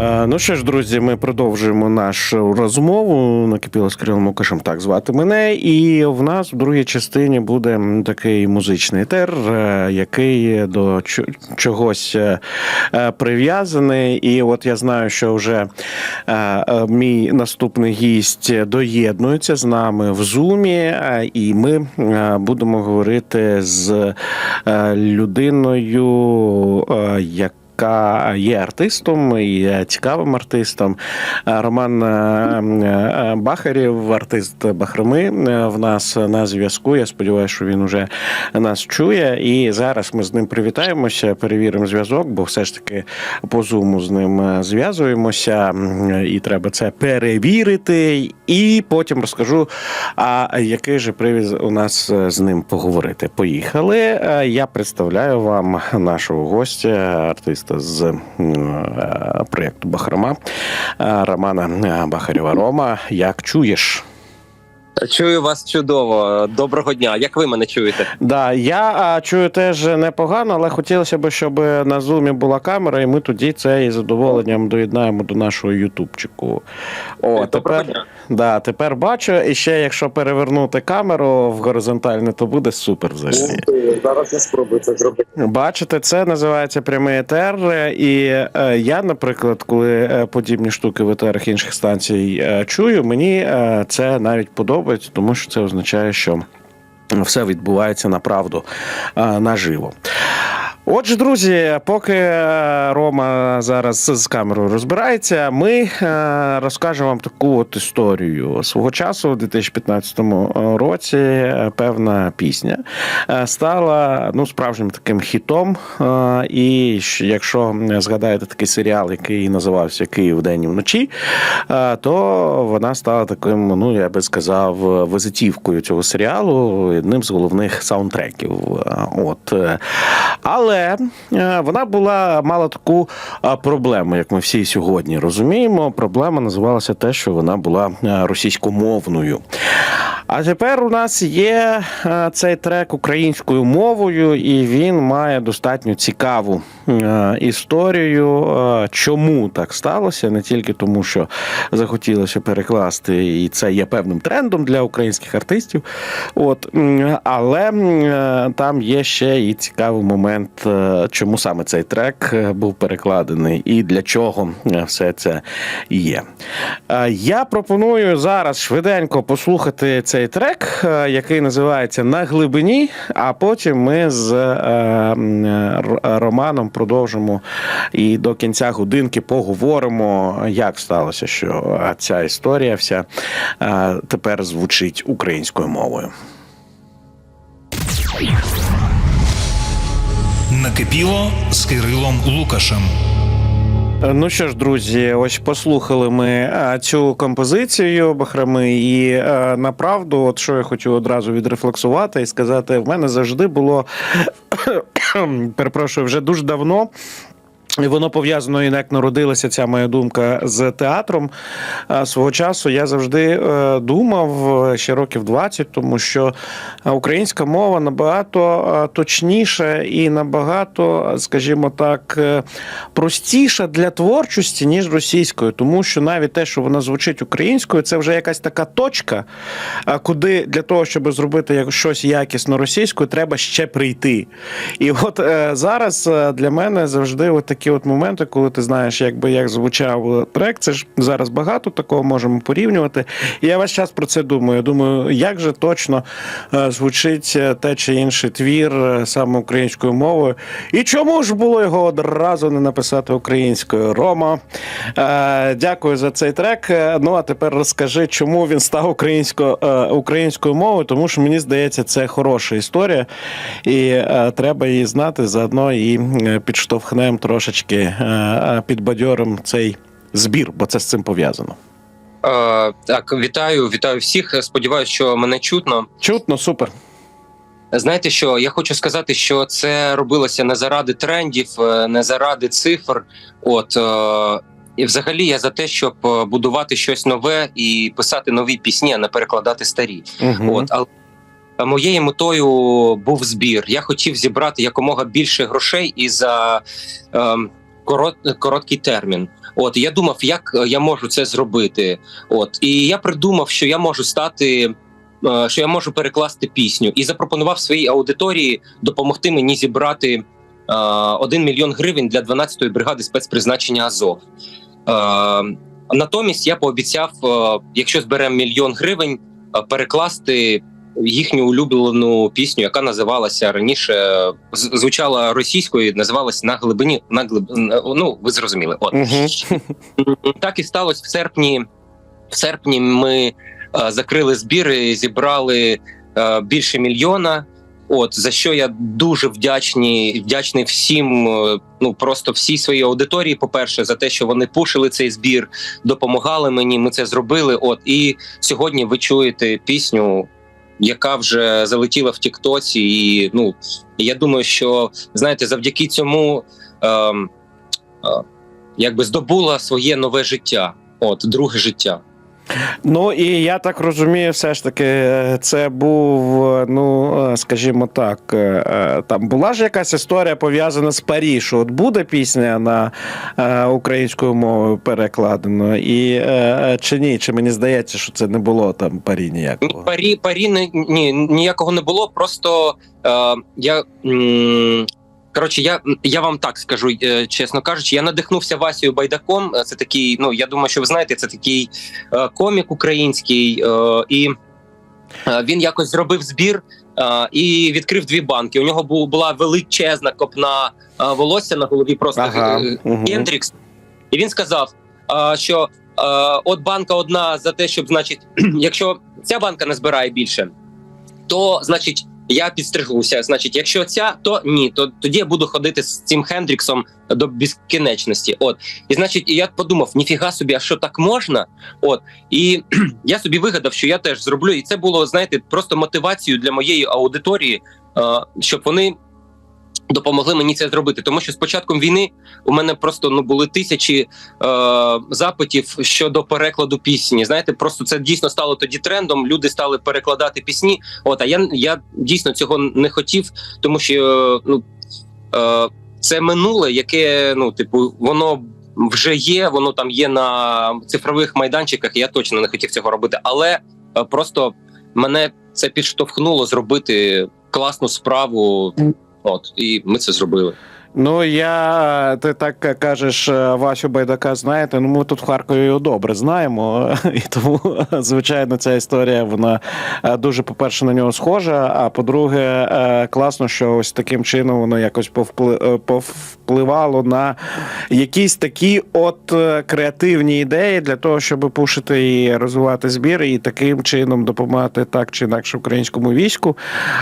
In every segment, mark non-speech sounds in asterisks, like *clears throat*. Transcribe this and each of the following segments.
Е, Ну що ж, друзі, ми продовжуємо нашу розмову. Накипіло з Кирилом Лукашем, так звати мене. І в нас в другій частині буде такий музичний етер, е, який до чогось е, прив'язаний. І от я знаю, що вже мій наступний гість доєднується з нами в зумі, і ми будемо говорити з людиною, яка яка є артистом є цікавим артистом. Е, Роман е, е, артист Бахроми, е, в нас на зв'язку. Я сподіваюся, що він уже нас чує. І зараз ми з ним привітаємося, перевіримо зв'язок, бо все ж таки по зуму з ним зв'язуємося, і треба це перевірити. І потім розкажу, а який же привід у нас з ним поговорити. Поїхали. Я представляю вам нашого гостя, артиста з м, е, проєкту Бахрома Романа Бахарєва. Рома, як чуєш? Чую вас чудово. Доброго дня. Як ви мене чуєте? Да, я а, чую теж непогано, але хотілося б, щоб на зумі була камера, і ми тоді це із задоволенням доєднаємо до нашого ютубчику. О, Доброго тепер, дня. да, тепер бачу. І ще якщо перевернути камеру в горизонтальне, то буде супер взагалі. Зараз я спробую це зробити. Бачите, це називається прямий етер. І е, я, наприклад, коли е, подібні штуки в етерах інших станцій е, чую, мені е, це навіть подобається, тому що це означає, що все відбувається направду наживо. Отже, друзі, поки е, Рома зараз з камерою розбирається, ми е, розкажемо вам таку от історію. Свого часу, у 2015 році, е, певна пісня стала ну, справжнім таким хітом. І якщо згадаєте такий серіал, який називався Київ день і вночі, то вона стала таким, ну я би сказав, визитівкою цього серіалу, одним з головних саундтреків. От. е, Але е, вона була мала таку е, проблему, як ми всі сьогодні розуміємо. Проблема називалася те, що вона була е, російськомовною. А тепер у нас є е, цей трек українською мовою, і він має достатньо цікаву е, історію. Е, Чому так сталося? Не тільки тому, що захотілося перекласти, і це є певним трендом для українських артистів. От, але там є ще і цікавий момент, чому саме цей трек був перекладений і для чого все це є. Я пропоную зараз швиденько послухати цей трек, е, який називається На глибині. А потім ми з е, Романом продовжимо і до кінця годинки поговоримо, як сталося, що е, ця історія вся тепер звучить українською мовою. Накипіло з Кирилом Лукашем. Ну що ж, друзі, ось послухали ми е, цю композицію Бахрами, і е, направду, от що я хочу одразу відрефлексувати і сказати, в мене завжди було *coughs* перепрошую, вже дуже давно. І воно пов'язано як народилася ця моя думка з театром. Свого часу я завжди е, думав е, ще років 20, тому що українська мова набагато е, точніша і набагато, скажімо так, простіша для творчості, ніж російською, тому що навіть те, що вона звучить українською, це вже якась така точка, куди для того, щоб зробити щось якісно російською, треба ще прийти. І от зараз для мене завжди от такі от моменти, коли ти знаєш, якби як звучав е, трек, це ж зараз багато такого можемо порівнювати. І я весь час про це думаю. Думаю, як же точно е, звучить е, те чи інший твір саме українською мовою. І чому ж було його одразу не написати українською? Рома, дякую за цей трек. Ну а тепер розкажи, чому він став українсько, українською мовою, тому що мені здається, це хороша історія, і треба її знати. Заодно і підштовхнемо трошечки, е, підбадьоримо цей збір, бо це з цим пов'язано. Е, так, вітаю, вітаю всіх. Сподіваюся, що мене чутно. Чутно, супер. Знаєте, що я хочу сказати, що це робилося не заради трендів, е, не заради цифр. От е, і взагалі я за те, щоб е, будувати щось нове і писати нові пісні, а не перекладати старі. Угу. От, але моєю метою був збір. Я хотів зібрати якомога більше грошей і за ем, корот, короткий термін. От я думав, як е, я можу це зробити. От і я придумав, що я можу стати. е, Що я можу перекласти пісню, і запропонував своїй аудиторії допомогти мені зібрати е, 1 мільйон гривень для 12-ї бригади спецпризначення Азов. Е, натомість я пообіцяв, е, якщо зберемо мільйон гривень, е, перекласти їхню улюблену пісню, яка називалася раніше, звучала російською, називалася на глибині. На глиб... Ну ви зрозуміли. От так і сталося в серпні. В серпні ми е, закрили збіри, зібрали е, більше мільйона. От за що я дуже вдячний, вдячний всім, е, ну просто всій своїй аудиторії. По-перше, за те, що вони пушили цей збір, допомагали мені. Ми це зробили. От і сьогодні ви чуєте пісню, яка вже залетіла в Тіктоці. І ну я думаю, що знаєте, завдяки цьому. е, е, якби здобула своє нове життя, от друге життя. Ну і я так розумію, все ж таки, е, це був, е, ну е, скажімо так, там була ж якась історія пов'язана з Парі, що от буде пісня на українською мовою перекладено, і чи ні? Чи мені здається, що це не було там Парі Ні, ніякого? парі парі не, ні, ніякого не було. Просто е, я. М- Коротше, я, я вам так скажу, е, чесно кажучи, я надихнувся Васією Байдаком. Е, Це такий, ну я думаю, що ви знаєте, це такий е, комік український, і він якось зробив збір і відкрив дві банки. У нього була величезна копна волосся на голові, просто Ага, мгм. І він сказав, що от банка одна за те, щоб, значить, *clears throat* якщо ця банка не збирає більше, то значить. Я підстригуся. Значить, якщо ця, то ні, то тоді я буду ходити з цим Хендріксом до безкінечності. От і значить, я подумав: ніфіга собі, а що так можна? От і *clears throat* я собі вигадав, що я теж зроблю. І це було, знаєте, просто мотивацією для моєї аудиторії, щоб вони допомогли мені це зробити. Тому що з початком війни у мене просто ну були тисячі е, запитів щодо перекладу пісні. Знаєте, просто це дійсно стало тоді трендом. Люди стали перекладати пісні. От а я, я дійсно цього не хотів, тому що е, ну е, це минуле, яке ну, типу, воно. Вже є, воно там є на цифрових майданчиках. і Я точно не хотів цього робити, але е, просто мене це підштовхнуло зробити класну справу. От і ми це зробили. Ну, я ти так кажеш, е, Васю Байдака знаєте. Ну ми тут в Харкові його добре знаємо. *laughs* І тому, звичайно, ця історія вона е, дуже, по-перше, на нього схожа. А по-друге, е, класно, що ось таким чином воно якось повпли- е, повпливало на якісь такі от е, креативні ідеї для того, щоб пушити і розвивати збір, і таким чином допомагати так чи інакше українському війську.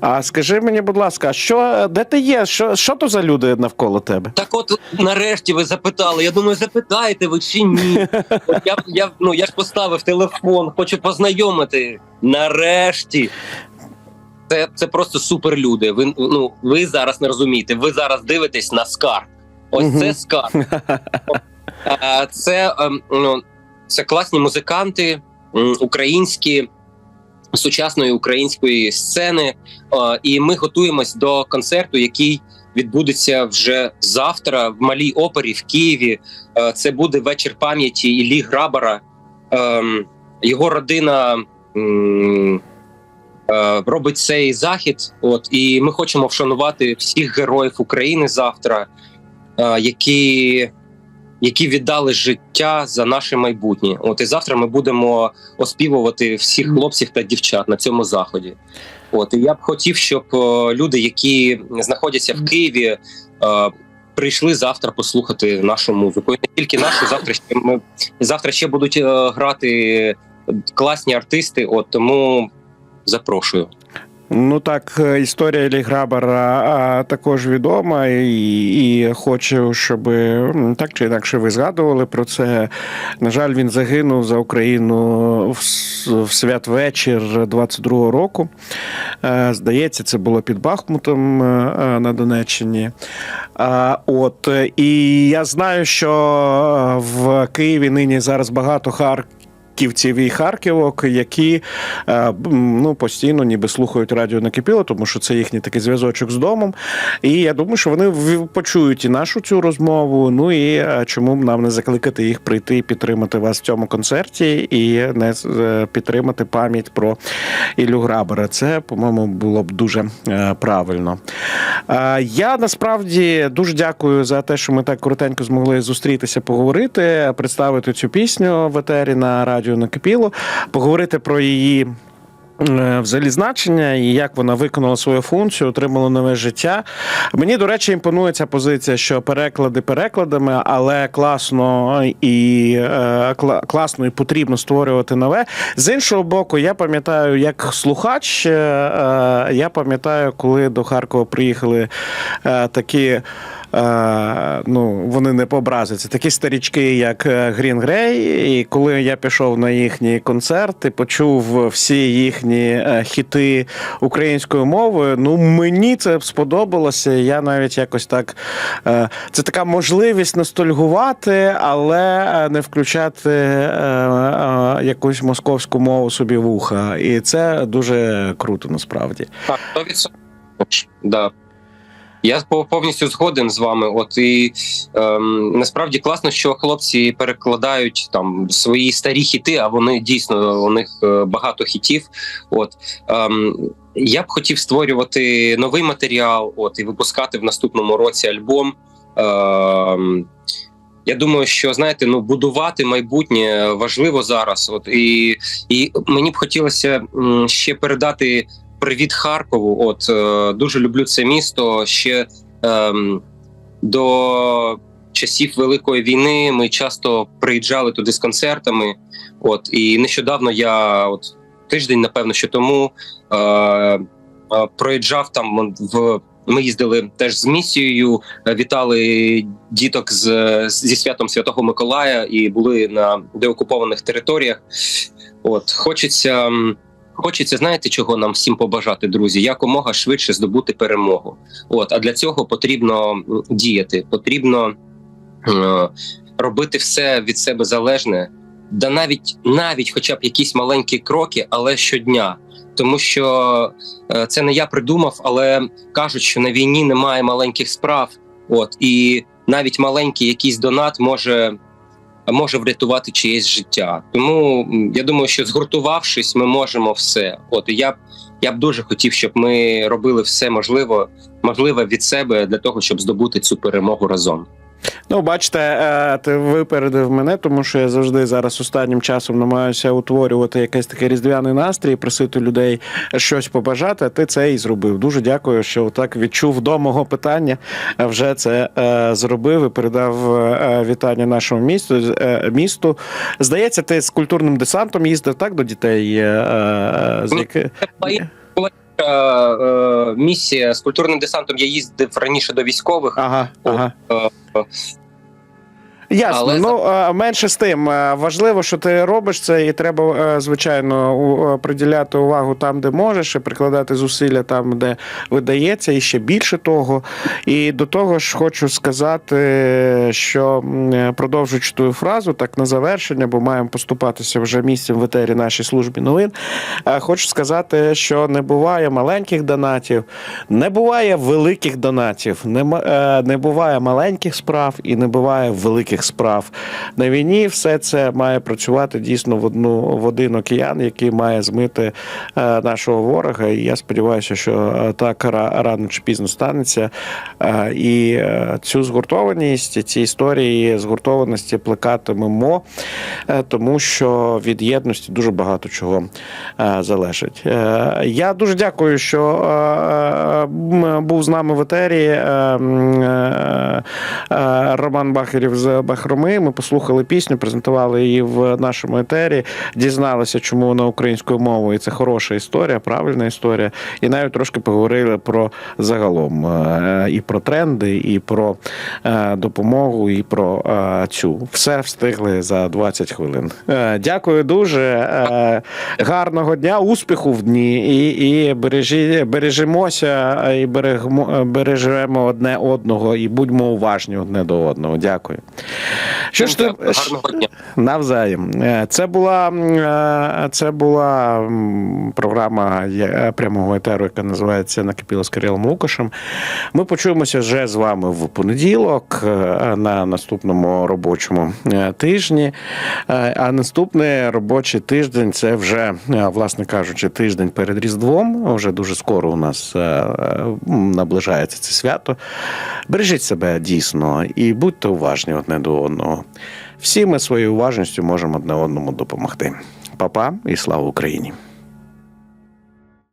А скажи мені, будь ласка, що де ти є? Що, що то за люди навколо тебе? Так, от нарешті ви запитали. Я думаю, запитаєте ви чи ні? *laughs* Я, я ну я ж поставив телефон, хочу познайомити. Нарешті. Це, це просто суперлюди. Ви ну ви зараз не розумієте. Ви зараз дивитесь на скарб. Ось це скарб. *laughs* А, Це, ем, ну, це класні музиканти, українські, сучасної української сцени. Е, І ми готуємось до концерту, який відбудеться вже завтра в малій опері в Києві. Е, Це буде вечір пам'яті Іллі Грабара. Ем, Його родина. е, Робить цей захід, от і ми хочемо вшанувати всіх героїв України завтра, які які віддали життя за наше майбутнє. От і завтра ми будемо оспівувати всіх хлопців та дівчат на цьому заході. От і я б хотів, щоб е, люди, які знаходяться в Києві, е, прийшли завтра послухати нашу музику. І не тільки нашу, *laughs* завтра ще ми завтра ще будуть е, грати класні артисти. От тому запрошую. Ну так, е, історія Іллі Грабара також відома, і, і хочу, щоб так чи інакше ви згадували про це. На жаль, він загинув за Україну в, в святвечір 22-го року. Е, Здається, це було під Бахмутом е, на Донеччині. От і я знаю, що в Києві нині зараз багато хар. Харківців і харківок, які е, ну, постійно ніби слухають радіо накипіло, тому що це їхній такий зв'язочок з домом. І я думаю, що вони почують і нашу цю розмову. Ну і е, чому б нам не закликати їх прийти і підтримати вас в цьому концерті і не е, підтримати пам'ять про Іллю Грабера. Це, по-моєму, було б дуже правильно. Я насправді дуже дякую за те, що ми так коротенько змогли зустрітися, поговорити, представити цю пісню в етері на радіо Накипіло, поговорити про її. е, Взагалі значення і як вона виконала свою функцію, отримала нове життя. Мені, до речі, імпонує ця позиція, що переклади перекладами, але класно і е, класно і потрібно створювати нове. З іншого боку, я пам'ятаю, як слухач, е, я пам'ятаю, коли до Харкова приїхали такі. Е, ну, вони не пообразяться. Такі старічки, як е, Green Grey, І коли я пішов на їхні концерти, почув всі їхні е, хіти українською мовою. Ну мені це сподобалося. Я навіть якось так. Це така можливість ностальгувати, але не включати якусь московську мову собі в уха. І це дуже круто насправді. Так, 100%. Да. Я повністю згоден з вами. От і ем, насправді класно, що хлопці перекладають там свої старі хіти, а вони дійсно у них е, багато хітів. От ем, я б хотів створювати новий матеріал, от і випускати в наступному році альбом. Ем, я думаю, що знаєте, ну будувати майбутнє важливо зараз. От і, і мені б хотілося ще передати привіт Харкову. От е, дуже люблю це місто. Ще ем, до часів Великої війни ми часто приїжджали туди з концертами. От і нещодавно я, от тиждень, напевно, що тому е, е, проїжджав там в. Ми їздили теж з місією, е, вітали діток з зі святом Святого Миколая і були на деокупованих територіях. От хочеться, хочеться, знаєте, чого нам всім побажати, друзі? Якомога швидше здобути перемогу. От а для цього потрібно діяти, потрібно е, робити все від себе залежне, да навіть навіть, хоча б якісь маленькі кроки, але щодня. Тому що е, це не я придумав, але кажуть, що на війні немає маленьких справ. От і навіть маленький якийсь донат може, може врятувати чиєсь життя. Тому я думаю, що згуртувавшись, ми можемо все. От я б я б дуже хотів, щоб ми робили все можливо, можливе від себе для того, щоб здобути цю перемогу разом. Ну, бачите, е, ти випередив мене, тому що я завжди зараз останнім часом намагаюся утворювати якийсь такий різдвяний настрій, просити людей щось побажати. А ти це і зробив. Дуже дякую, що так відчув до мого питання. Вже це е, зробив і передав е, вітання нашому місту. місту. Здається, ти з культурним десантом їздив так до дітей. з Е, е, місія з культурним десантом. Я їздив раніше до військових. Ага, ага. Ясно. Але ну е, менше з тим. Е, Важливо, що ти робиш це, і треба, е, звичайно, приділяти увагу там, де можеш, і прикладати зусилля там, де видається, і ще більше того. І до того ж, хочу сказати, що продовжуючи твою фразу, так на завершення, бо маємо поступатися вже місцем в етері нашій службі новин. Хочу сказати, що не буває маленьких донатів, не буває великих донатів, не, не буває маленьких справ і не буває великих справ. На війні все це має працювати дійсно в одну в один океан, який має змити е, нашого ворога. І я сподіваюся, що е, так ра- рано чи пізно станеться. Е, і цю згуртованість, ці історії згуртованості плекатимемо, тому що від єдності дуже багато чого залежить. Я дуже дякую, що був з нами в етері Роман Бахарів з Бахроми. Ми послухали пісню, презентували її в нашому етері, дізналися, чому вона українською мовою. Це хороша історія, правильна історія. І навіть трошки поговорили про загалом е, і про тренди, і про е, допомогу, і про е, цю. Все встигли за 20 хвилин. Дякую дуже. Гарного дня, успіху в дні і, і бережі, бережемося і берегмо, бережемо одне одного, і будьмо уважні одне до одного. Дякую. Що ж ти дня. навзаєм? Е, Це була е, це була програма прямого етеру, яка називається Накипіло з Кирилом Лукашем. Ми почуємося вже з вами в понеділок е, на наступному робочому е, тижні. Е, А наступний робочий тиждень це вже, е, власне кажучи, тиждень перед Різдвом. Вже дуже скоро у нас е, е, наближається це свято. Бережіть себе дійсно і будьте уважні одне до одного. Всі ми своєю уважністю можемо одне одному допомогти. Па-па і слава Україні!